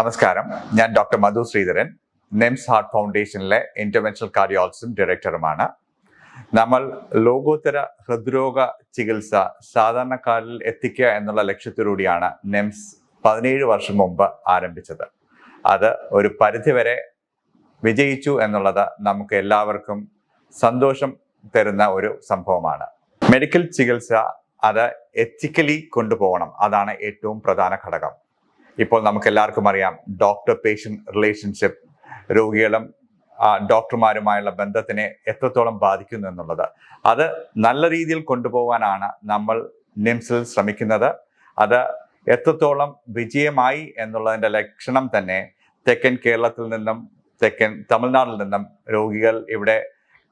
നമസ്കാരം. ഞാൻ doctor Madhu Sreedharan. NIMS heart ഫൗണ്ടേഷനിലെ ഇന്റർവെൻഷണൽ കാർഡിയോളജിസ്റ്റും ഡയറക്ടറുമാണ്. നമ്മൾ ലോകോത്തര ഹൃദ്രോഗ ചികിത്സ സാധാരണക്കാരിൽ എത്തിക്കുക എന്നുള്ള ലക്ഷ്യത്തിലൂടെയാണ് നെംസ് പതിനേഴ് വർഷം മുമ്പ് ആരംഭിച്ചത്. അത് ഒരു പരിധിവരെ വിജയിച്ചു എന്നുള്ളത് നമുക്ക് എല്ലാവർക്കും സന്തോഷം തരുന്ന ഒരു സംഭവമാണ്. മെഡിക്കൽ ചികിത്സ അത് എത്തിക്കലി കൊണ്ടുപോകണം. അതാണ് ഏറ്റവും പ്രധാന ഘടകം. ഇപ്പോൾ നമുക്ക് എല്ലാവർക്കും അറിയാം ഡോക്ടർ പേഷ്യന്റ് റിലേഷൻഷിപ്പ് രോഗികളും ഡോക്ടർമാരുമായുള്ള ബന്ധത്തിനെ എത്രത്തോളം ബാധിക്കുന്നു എന്നുള്ളത്. അത് നല്ല രീതിയിൽ കൊണ്ടുപോകാനാണ് നമ്മൾ നിംസിൽ ശ്രമിക്കുന്നത്. അത് എത്രത്തോളം വിജയമായി എന്നുള്ളതിന്റെ ലക്ഷണം തന്നെ തെക്കൻ കേരളത്തിൽ നിന്നും തെക്കൻ തമിഴ്നാട്ടിൽ നിന്നും രോഗികൾ ഇവിടെ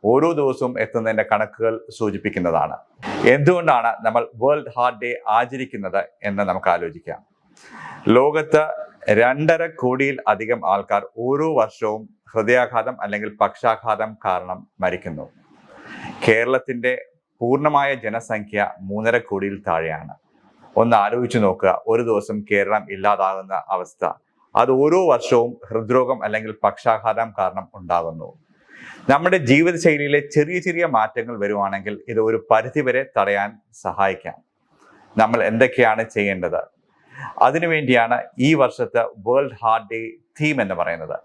ഓരോ ദിവസവും എത്തുന്നതിന്റെ കണക്കുകൾ സൂചിപ്പിക്കുന്നതാണ്. എന്തുകൊണ്ടാണ് നമ്മൾ വേൾഡ് ഹാർട്ട് ഡേ ആചരിക്കുന്നത് എന്ന് നമുക്ക് ആലോചിക്കാം. ലോകത്ത് രണ്ടര കോടിയിൽ അധികം ആൾക്കാർ ഓരോ വർഷവും ഹൃദയാഘാതം അല്ലെങ്കിൽ പക്ഷാഘാതം കാരണം മരിക്കുന്നു. കേരളത്തിന്റെ പൂർണമായ ജനസംഖ്യ മൂന്നര കോടിയിൽ താഴെയാണ്. ഒന്ന് ആലോചിച്ചു നോക്കുക. ഒരു ദിവസം കേരളം ഇല്ലാതാകുന്ന അവസ്ഥ. അത് ഓരോ വർഷവും ഹൃദ്രോഗം അല്ലെങ്കിൽ പക്ഷാഘാതം കാരണം ഉണ്ടാകുന്നു. നമ്മുടെ ജീവിതശൈലിയിലെ ചെറിയ ചെറിയ മാറ്റങ്ങൾ വരുവാണെങ്കിൽ ഇത് ഒരു പരിധിവരെ തടയാൻ സഹായിക്കാം. നമ്മൾ എന്തൊക്കെയാണ് ചെയ്യേണ്ടത്? അതിനുവേണ്ടിയാണ് ഈ വർഷത്തെ വേൾഡ് ഹാർട്ട് ഡേ തീം എന്ന് പറയുന്നത്.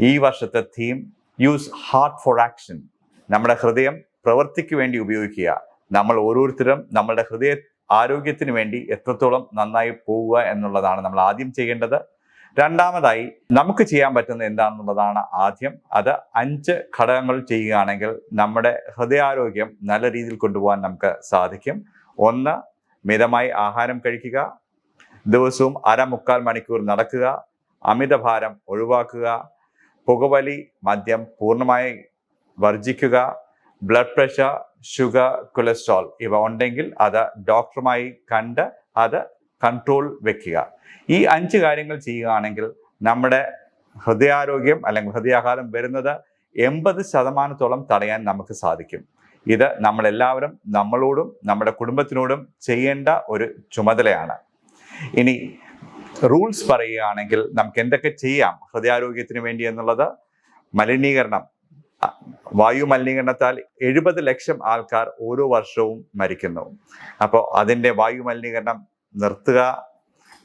ഈ വർഷത്തെ theme use heart for action നമ്മുടെ ഹൃദയം പ്രവൃത്തിക്ക് വേണ്ടി ഉപയോഗിക്കുക. നമ്മൾ ഓരോരുത്തരും നമ്മളുടെ ഹൃദയ ആരോഗ്യത്തിന് വേണ്ടി എത്രത്തോളം നന്നായി പോവുക എന്നുള്ളതാണ് നമ്മൾ ആദ്യം ചെയ്യേണ്ടത്. രണ്ടാമതായി നമുക്ക് ചെയ്യാൻ പറ്റുന്നത് എന്താണെന്നുള്ളതാണ് ആദ്യം. അത് അഞ്ച് ഘടകങ്ങൾ ചെയ്യുകയാണെങ്കിൽ നമ്മുടെ ഹൃദയാരോഗ്യം നല്ല രീതിയിൽ കൊണ്ടുപോകാൻ നമുക്ക് സാധിക്കും. ഒന്ന് മിതമായി ആഹാരം കഴിക്കുക. ദിവസവും അരമുക്കാൽ മണിക്കൂർ നടക്കുക അമിതഭാരം ഒഴിവാക്കുക പുകവലി മദ്യം പൂർണമായി വർജിക്കുക ബ്ലഡ് പ്രഷർ ഷുഗർ കൊളസ്ട്രോൾ ഇവ ഉണ്ടെങ്കിൽ അത് ഡോക്ടറുമായി കണ്ട് അത് കൺട്രോൾ വെക്കുക. ഈ അഞ്ച് കാര്യങ്ങൾ ചെയ്യുകയാണെങ്കിൽ നമ്മുടെ ഹൃദയാരോഗ്യം അല്ലെങ്കിൽ ഹൃദയാഘാതം വരുന്നത് എൺപത് ശതമാനത്തോളം തടയാൻ നമുക്ക് സാധിക്കും. ഇത് നമ്മളെല്ലാവരും നമ്മളോടും നമ്മുടെ കുടുംബത്തിനോടും ചെയ്യേണ്ട ഒരു ചുമതലയാണ്. ഇനി റൂൾസ് പറയുകയാണെങ്കിൽ നമുക്ക് എന്തൊക്കെ ചെയ്യാം? ഹൃദയാരോഗ്യത്തിന് വേണ്ടി എന്നുള്ളത് മലിനീകരണം. വായു മലിനീകരണത്താൽ എഴുപത് ലക്ഷം ആൾക്കാർ ഓരോ വർഷവും മരിക്കുന്നു. അപ്പോൾ അതിന്റെ വായു മലിനീകരണം നിർത്തുക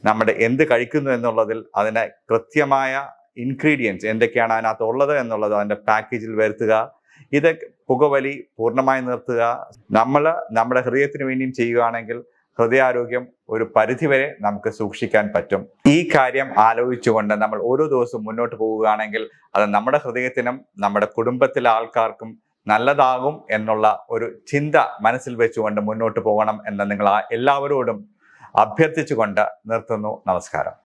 നമ്മുടെ എന്ത് കഴിക്കുന്നു എന്നുള്ളതിൽ അതിനെ കൃത്യമായ ഇൻഗ്രീഡിയൻസ് എന്തൊക്കെയാണ് അതിനകത്ത് ഉള്ളത് എന്നുള്ളത് അതിന്റെ പാക്കേജിൽ വരുത്തുക. ഇത് പുകവലി പൂർണമായി നിർത്തുക. നമ്മൾ നമ്മുടെ ഹൃദയത്തിന് വേണ്ടിയും ചെയ്യുകയാണെങ്കിൽ ഹൃദയാരോഗ്യം ഒരു പരിധിവരെ നമുക്ക് സൂക്ഷിക്കാൻ പറ്റും. ഈ കാര്യം ആലോചിച്ചുകൊണ്ട് നമ്മൾ ഓരോ ദിവസവും മുന്നോട്ട് പോവുകയാണെങ്കിൽ അത് നമ്മുടെ ഹൃദയത്തിനും നമ്മുടെ കുടുംബത്തിലെ ആൾക്കാർക്കും നല്ലതാകും എന്നുള്ള ഒരു ചിന്ത മനസ്സിൽ വെച്ചുകൊണ്ട് മുന്നോട്ട് പോകണം എന്ന് നിങ്ങൾ എല്ലാവരോടും അഭ്യർത്ഥിച്ചുകൊണ്ട് നിർത്തുന്നു. നമസ്കാരം.